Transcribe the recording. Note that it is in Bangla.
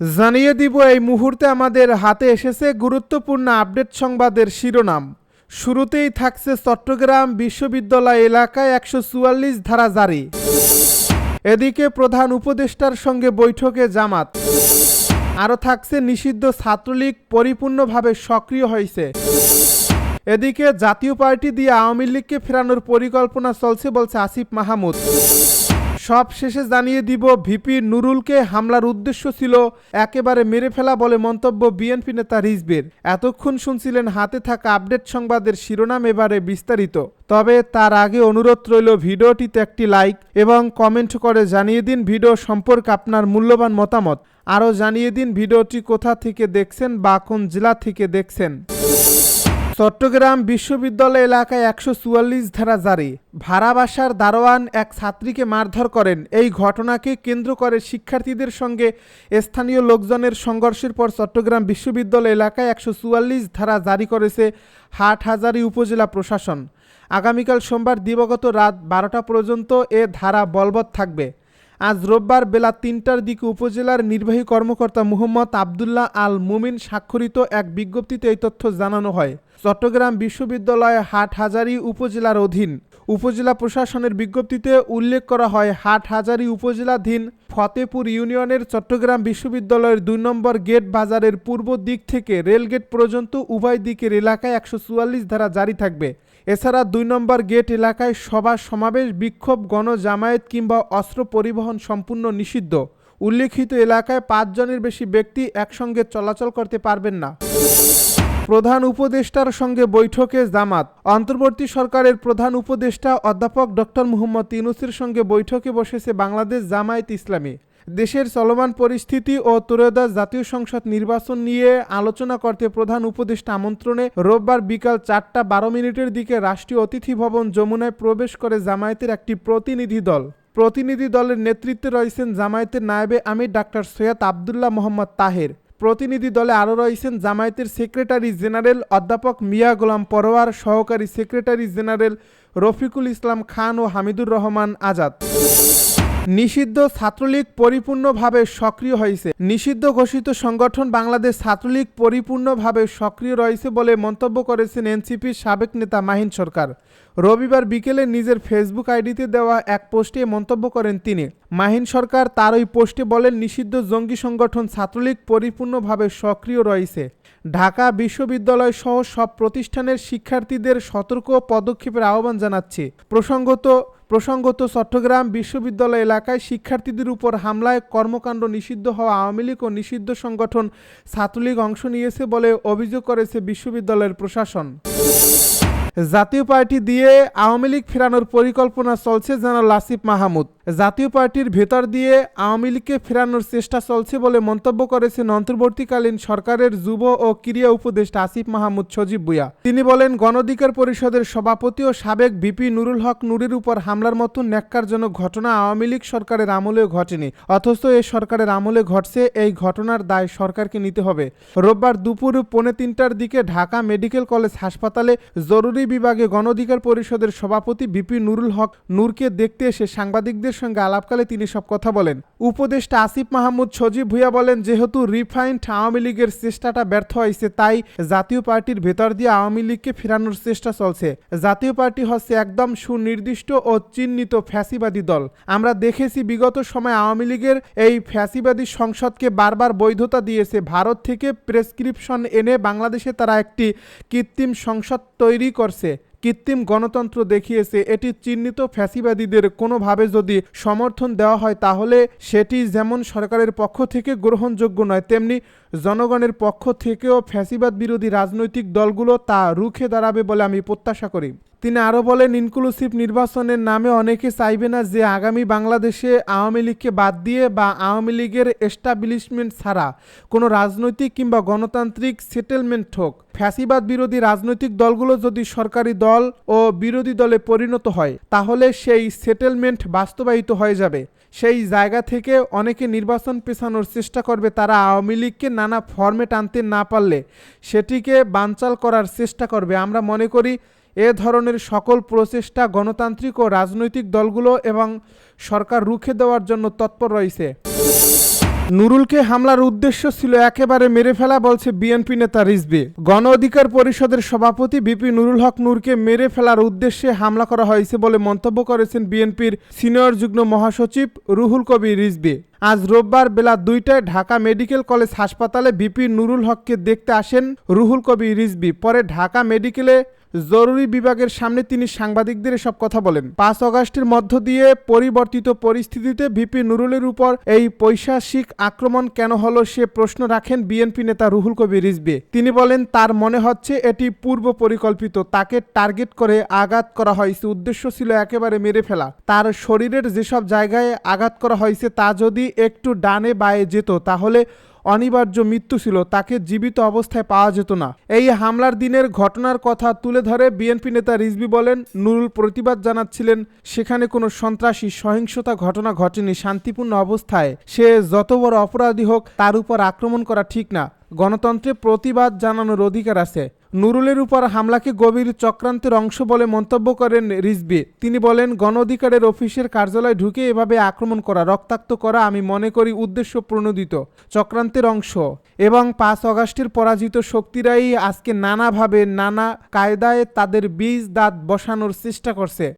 জানিয়ে দিব এই মুহূর্তে আমাদের হাতে এসেছে গুরুত্বপূর্ণ আপডেট সংবাদের শিরোনাম। শুরুতেই থাকছে চট্টগ্রাম বিশ্ববিদ্যালয় এলাকায় একশো চুয়াল্লিশ ধারা জারি। এদিকে প্রধান উপদেষ্টার সঙ্গে বৈঠকে জামাত। আরও থাকছে নিষিদ্ধ ছাত্রলীগ পরিপূর্ণভাবে সক্রিয় হয়েছে। এদিকে জাতীয় পার্টি দিয়ে আওয়ামী লীগকে ফেরানোর পরিকল্পনা চলছে বলছে আসিফ মাহমুদ। সব শেষে জানিয়ে দিব, ভিপি নুরুলকে হামলার উদ্দেশ্য ছিল একেবারে মেরে ফেলা বলে মন্তব্য বিএনপি নেতা রিজবের এতক্ষণ শুনছিলেন হাতে থাকা আপডেট সংবাদের শিরোনাম এবারে বিস্তারিত। তবে তার আগে অনুরোধ রইল ভিডিওটিতে একটি লাইক এবং কমেন্ট করে জানিয়ে দিন ভিডিও সম্পর্কে আপনার মূল্যবান মতামত। আরও জানিয়ে দিন ভিডিওটি কোথা থেকে দেখছেন বা কোন জেলা থেকে দেখছেন। চট্টগ্রাম বিশ্ববিদ্যালয় এলাকায় একশো চুয়াল্লিশ ধারা জারি। ভাড়া বাসার দারোয়ান এক ছাত্রীকে মারধর করেন। এই ঘটনাকে কেন্দ্র করে শিক্ষার্থীদের সঙ্গে স্থানীয় লোকজনের সংঘর্ষের পর চট্টগ্রাম বিশ্ববিদ্যালয় এলাকায় একশো চুয়াল্লিশ ধারা জারি করেছে হাটহাজারী উপজেলা প্রশাসন। আগামীকাল সোমবার দিবগত রাত বারোটা পর্যন্ত এ ধারা বলবৎ থাকবে। আজ রোববার বেলা তিনটার দিকে উপজেলার নির্বাহী কর্মকর্তা মুহম্মদ আবদুল্লাহ আল মুমিন স্বাক্ষরিত এক বিজ্ঞপ্তিতে এই তথ্য জানানো হয়। চট্টগ্রাম বিশ্ববিদ্যালয় হাটহাজারী উপজেলার অধীন। উপজেলা প্রশাসনের বিজ্ঞপ্তিতে উল্লেখ করা হয়, হাটহাজারী উপজেলাধীন ফতেপুর ইউনিয়নের চট্টগ্রাম বিশ্ববিদ্যালয়ের দুই নম্বর গেট বাজারের পূর্ব দিক থেকে রেলগেট পর্যন্ত উভয় দিকের এলাকায় একশো চুয়াল্লিশ ধারা জারি থাকবে। এছাড়া দুই নম্বর গেট এলাকায় সভা, সমাবেশ, বিক্ষোভ, গণজামায়াত কিংবা অস্ত্র পরিবহন সম্পূর্ণ নিষিদ্ধ। উল্লেখিত এলাকায় পাঁচজনের বেশি ব্যক্তি একসঙ্গে চলাচল করতে পারবেন না। প্রধান উপদেষ্টার সঙ্গে বৈঠকে জামাত। অন্তর্বর্তী সরকারের প্রধান উপদেষ্টা অধ্যাপক ডক্টর মুহম্মদ ইউনুসের সঙ্গে বৈঠকে বসেছে বাংলাদেশ জামায়াত ইসলামী। দেশের চলমান পরিস্থিতি ও ত্রয়োদশ জাতীয় সংসদ নির্বাচন নিয়ে আলোচনা করতে প্রধান উপদেষ্টা আমন্ত্রণে রোববার বিকাল চারটা বারো মিনিটের দিকে রাষ্ট্রীয় অতিথি ভবন যমুনায় প্রবেশ করে জামায়াতের একটি প্রতিনিধি দল। প্রতিনিধি দলের নেতৃত্বে রয়েছেন জামায়াতের নায়েবে আমির ডাক্তার সৈয়দ আবদুল্লাহ মোহাম্মদ তাহের। প্রতিনিধি দলে আরও রয়েছেন জামায়াতের সেক্রেটারি জেনারেল অধ্যাপক মিয়া গোলাম পরোয়ার, সহকারী সেক্রেটারি জেনারেল রফিকুল ইসলাম খান ও হামিদুর রহমান আজাদ। নিষিদ্ধ ছাত্রলীগ পরিপূর্ণভাবে সক্রিয় হয়েছে। নিষিদ্ধ ঘোষিত সংগঠন বাংলাদেশ ছাত্রলীগ পরিপূর্ণভাবে সক্রিয় রয়েছে বলে মন্তব্য করেছেন এনসিপির সাবেক নেতা মাহিন সরকার। রবিবার বিকেলে নিজের ফেসবুক আইডিতে দেওয়া এক পোস্টে মন্তব্য করেন তিনি। মাহিন সরকার তার ওই পোস্টে বলেন, নিষিদ্ধ জঙ্গি সংগঠন ছাত্রলীগ পরিপূর্ণভাবে সক্রিয় রয়েছে। ঢাকা বিশ্ববিদ্যালয় সহ সব প্রতিষ্ঠানের শিক্ষার্থীদের সতর্ক পদক্ষেপের আহ্বান জানাচ্ছে। প্রসঙ্গত প্রসঙ্গত চট্টগ্রাম বিশ্ববিদ্যালয় এলাকায় শিক্ষার্থীদের উপর হামলায় কর্মকাণ্ড নিষিদ্ধ হওয়া আওয়ামী লীগ ও নিষিদ্ধ সংগঠন ছাত্রলীগ অংশ নিয়েছে বলে অভিযোগ করেছে বিশ্ববিদ্যালয়ের প্রশাসন। জাতীয় পার্টি দিয়ে আওয়ামী লীগ ফেরানোর পরিকল্পনা চলছে জানাল আসিফ মাহমুদ। জাতীয় পার্টির ভেতর দিয়ে আওয়ামী লীগকে ফেরানোর চেষ্টা চলছে বলে মন্তব্য করেছেন অন্তর্বর্তীকালীন সরকারের যুব ও ক্রীড়া উপদেষ্টা আসিফ মাহমুদ সজীব বুয়া তিনি বলেন, গণধিকার পরিষদের সভাপতি ও সাবেক বিপি নুরুল হক নুরের উপর হামলার মতো ন্যাক্কারজনক ঘটনা আওয়ামী লীগ সরকারের আমলেও ঘটেনি। অথচ এ সরকারের আমলে ঘটছে, এই ঘটনার দায় সরকারকে নিতে হবে। রোববার দুপুর পৌনে তিনটার দিকে ঢাকা মেডিকেল কলেজ হাসপাতালে জরুরি বিভাগে গণধিকার পরিষদের সভাপতি বিপি নুরুল হক নূরকে দেখতে এসে সাংবাদিকদের সঙ্গে আলাপকালে তিনি সব কথা বলেন। উপদেষ্টা আসিফ মাহমুদ সজীব ভুইয়া বলেন, যেহেতু রিফাইন্ড আওয়ামী লীগের চেষ্টাটা ব্যর্থ হয়েছে, তাই জাতীয় পার্টির ভেতর দিয়ে আওয়ামী লীগকে ফেরানোর চেষ্টা চলছে। জাতীয় পার্টি হচ্ছে একদম সুনির্দিষ্ট ও চিহ্নিত ফ্যাসিবাদী দল। আমরা দেখেছি বিগত সময় আওয়ামী লীগের এই ফ্যাসিবাদী সংসদকে বারবার বৈধতা দিয়েছে। ভারত থেকে প্রেসক্রিপশন এনে বাংলাদেশে তারা একটি কৃত্রিম সংসদ তৈরি করছে। কৃত্রিম গণতন্ত্র দেখিয়েছে, এটি চিহ্নিত ফ্যাসিবাদীদের কোনোভাবে যদি সমর্থন দেওয়া হয়, তাহলে সেটি যেমন সরকারের পক্ষ থেকে গ্রহণযোগ্য নয়, তেমনি জনগণের পক্ষ থেকেও ফ্যাসিবাদ বিরোধী রাজনৈতিক দলগুলো তা রুখে দাঁড়াবে বলে আমি প্রত্যাশা করি। তিনি আরও বলেন, ইনক্লুসিভ নির্বাচনের নামে অনেকে চাইবে না যে আগামী বাংলাদেশে আওয়ামী লীগকে বাদ দিয়ে বা আওয়ামী লীগের এস্টাবলিশমেন্ট ছাড়া কোনো রাজনৈতিক কিংবা গণতান্ত্রিক সেটেলমেন্ট হোক। ফ্যাসিবাদ বিরোধী রাজনৈতিক দলগুলো যদি সরকারি দল ও বিরোধী দলে পরিণত হয়, তাহলে সেই সেটেলমেন্ট বাস্তবায়িত হয়ে যাবে। সেই জায়গা থেকে অনেকে নির্বাচন পেছানোর চেষ্টা করবে, তারা আওয়ামী লীগকে নানা ফর্মেট আনতে না পারলে সেটিকে বানচাল করার চেষ্টা করবে। আমরা মনে করি এ ধরনের সকল প্রচেষ্টা গণতান্ত্রিক ও রাজনৈতিক দলগুলো এবং সরকার রুখে দেওয়ার জন্য তৎপর রয়েছে। নুরুলকে হামলার উদ্দেশ্য ছিল একেবারে মেরে ফেলা, বলছে বিএনপি নেতা রিজবি গণ অধিকার পরিষদের সভাপতি বিপি নুরুল হক নূরকে মেরে ফেলার উদ্দেশ্যে হামলা করা হয়েছে বলে মন্তব্য করেছেন বিএনপির সিনিয়র যুগ্ম মহাসচিব রুহুল কবির রিজবি আজ রোববার বেলা দুইটায় ঢাকা মেডিকেল কলেজ হাসপাতালে বিপি নুরুল হককে দেখতে আসেন রুহুল কবির রিজবি পরে ঢাকা মেডিকেলে জরুরি বিভাগের সামনে তিনি সাংবাদিকদের এসব কথা বলেন। পাঁচ অগাস্টের মধ্য দিয়ে পরিবর্তিত পরিস্থিতিতে ভিপি নুরুলের উপর এই পৈশাসিক আক্রমণ কেন হলো সে প্রশ্ন রাখেন বিএনপি নেতা রুহুল কবির রিজবে তিনি বলেন, তার মনে হচ্ছে এটি পূর্ব পরিকল্পিত, তাকে টার্গেট করে আঘাত করা হয়েছে। উদ্দেশ্য ছিল একেবারে মেরে ফেলা। তার শরীরের যেসব জায়গায় আঘাত করা হয়েছে, তা যদি একটু ডানে বায়ে যেত, তাহলে অনিবার্য মৃত্যু ছিল, তাকে জীবিত অবস্থায় পাওয়া যেত না। এই হামলার দিনের ঘটনার কথা তুলে ধরে বিএনপি নেতা রিজবি বলেন, নুরুল প্রতিবাদ জানাচ্ছিলেন, সেখানে কোনো সন্ত্রাসী সহিংসতা ঘটনা ঘটেনি, শান্তিপূর্ণ অবস্থায়। সে যত বড় অপরাধী হোক, তার উপর আক্রমণ করা ঠিক না। গণতন্ত্রে প্রতিবাদ জানানোর অধিকার আছে। নুরুলের উপর হামলাকে গভীর চক্রান্তের অংশ বলে মন্তব্য করেন রিজবি। তিনি বলেন গণ অধিকারের অফিসের কার্যালয় ঢুকে এভাবে আক্রমণ করা, রক্তাক্ত করা আমি মনে করি উদ্দেশ্য প্রণোদিত, চক্রান্তের অংশ। এবং পাঁচ অগাস্টের পরাজিত শক্তিরাই আজকে নানাভাবে নানা কায়দায় তাদের বীজ দাঁত বসানোর চেষ্টা করছে।